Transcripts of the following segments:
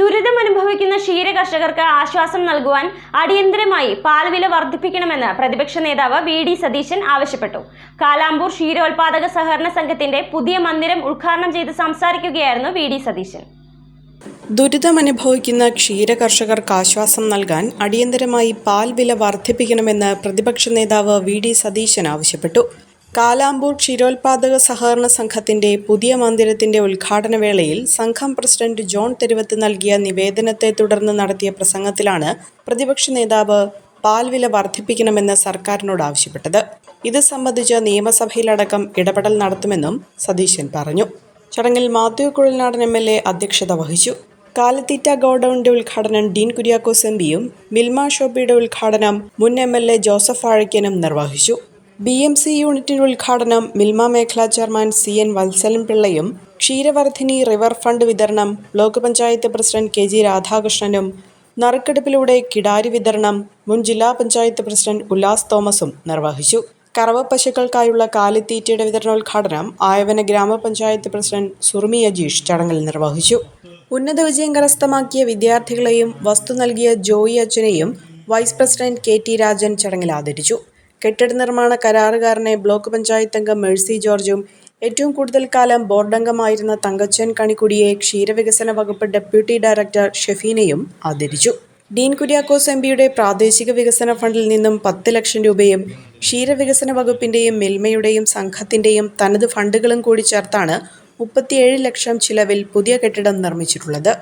ദുരിതം അനുഭവിക്കുന്ന ക്ഷീര കർഷകർക്ക് ആശ്വാസം നൽകുവാൻ അടിയന്തരമായി പാൽ വില വർദ്ധിപ്പിക്കണമെന്ന് പ്രതിപക്ഷ നേതാവ് വി ഡി സതീശൻ ആവശ്യപ്പെട്ടു. കാലാമ്പൂർ ക്ഷീരോത്പാദക സഹകരണ സംഘത്തിന്റെ പുതിയ മന്ദിരം ഉദ്ഘാടനം ചെയ്ത് സംസാരിക്കുകയായിരുന്നു വി ഡി സതീശൻ. ദുരിതമനുഭവിക്കുന്ന ക്ഷീരകർഷകർക്ക് ആശ്വാസം നൽകാൻ അടിയന്തരമായി പാൽ വില വർദ്ധിപ്പിക്കണമെന്ന് പ്രതിപക്ഷ നേതാവ് വി ഡി സതീശൻ ആവശ്യപ്പെട്ടു. കാലാമ്പൂർ ക്ഷീരോത്പാദക സഹകരണ സംഘത്തിന്റെ പുതിയ മന്ദിരത്തിന്റെ ഉദ്ഘാടന വേളയിൽ സംഘം പ്രസിഡന്റ് ജോൺ തെരുവത്ത് നൽകിയ നിവേദനത്തെ തുടർന്ന് നടത്തിയ പ്രസംഗത്തിലാണ് പ്രതിപക്ഷ നേതാവ് പാൽ വില വർദ്ധിപ്പിക്കണമെന്ന് സർക്കാരിനോട് ആവശ്യപ്പെട്ടത്. ഇത് സംബന്ധിച്ച് നിയമസഭയിലടക്കം ഇടപെടൽ നടത്തുമെന്നും സതീശൻ പറഞ്ഞു. ചടങ്ങിൽ Mathew Kuzhalnadan M L A അധ്യക്ഷത വഹിച്ചു. കാലത്തീറ്റ ഗോഡൌണിന്റെ ഉദ്ഘാടനം ഡീൻ കുര്യാക്കോസ് എം പിയും മിൽമ ഷോപ്പിയുടെ ഉദ്ഘാടനം മുൻ എം എൽ എ ജോസഫ് ആഴക്കനും നിർവഹിച്ചു. ബി എം സി യൂണിറ്റിന്റെ ഉദ്ഘാടനം മിൽമ മേഖലാ ചെയർമാൻ സി എൻ വത്സലൻ പിള്ളയും ക്ഷീരവർദ്ധിനി റിവർ ഫണ്ട് വിതരണം block panchayat president K G രാധാകൃഷ്ണനും നറുക്കെടുപ്പിലൂടെ കിടാരി വിതരണം മുൻ ജില്ലാ പഞ്ചായത്ത് പ്രസിഡന്റ് ഉല്ലാസ് തോമസും നിർവഹിച്ചു. കറവ പശുക്കൾക്കായുള്ള കാലിത്തീറ്റയുടെ വിതരണോദ്ഘാടനം ആയവന ഗ്രാമപഞ്ചായത്ത് പ്രസിഡന്റ് സുർമി അജീഷ് ചടങ്ങിൽ നിർവഹിച്ചു. ഉന്നത വിജയം കരസ്ഥമാക്കിയ വിദ്യാർത്ഥികളെയും വസ്തു നൽകിയ ജോയി അച്ഛനെയും vice president K T Rajan ചടങ്ങിൽ ആദരിച്ചു. കെട്ടിട നിർമ്മാണ കരാറുകാരനെ ബ്ലോക്ക് പഞ്ചായത്ത് അംഗം മേഴ്സി ജോർജും ഏറ്റവും കൂടുതൽ കാലം ബോർഡംഗമായിരുന്ന തങ്കച്ചൻ കണിക്കുടിയെ ക്ഷീരവികസന വകുപ്പ് ഡെപ്യൂട്ടി ഡയറക്ടർ ഷെഫീനയും ആദരിച്ചു. ഡീൻ കുര്യാക്കോസ് എം പിയുടെ പ്രാദേശിക വികസന ഫണ്ടിൽ നിന്നും പത്ത് ലക്ഷം രൂപയും ക്ഷീരവികസന വകുപ്പിന്റെയും മിൽമയുടെയും സംഘത്തിന്റെയും തനത് ഫണ്ടുകളും കൂടി ചേർത്താണ് മുപ്പത്തിയേഴ് ലക്ഷം ചിലവിൽ പുതിയ കെട്ടിടം നിർമ്മിച്ചിട്ടുള്ളത്.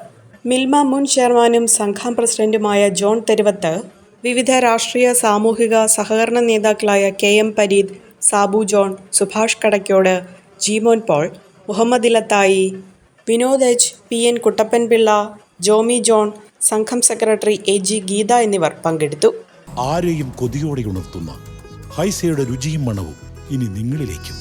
മിൽമ മുൻ ചെയർമാനും സംഘം പ്രസിഡന്റുമായ ജോൺ തെരുവത്ത് വിവിധ രാഷ്ട്രീയ സാമൂഹിക സഹകരണ നേതാക്കളായ K M Pareed Sabu John Subhash Kadakkode Jeemon Paul Muhammad Elathai Vinod H P N Kuttappanpillai Jomi John സംഘം സെക്രട്ടറി എ ജി ഗീത എന്നിവർ പങ്കെടുത്തു. ആരെയും കൊതിയോടെ ഉണർത്തുന്ന ഹൈസയുടെ രുചിയും മണവും ഇനി നിങ്ങളിലേക്കും.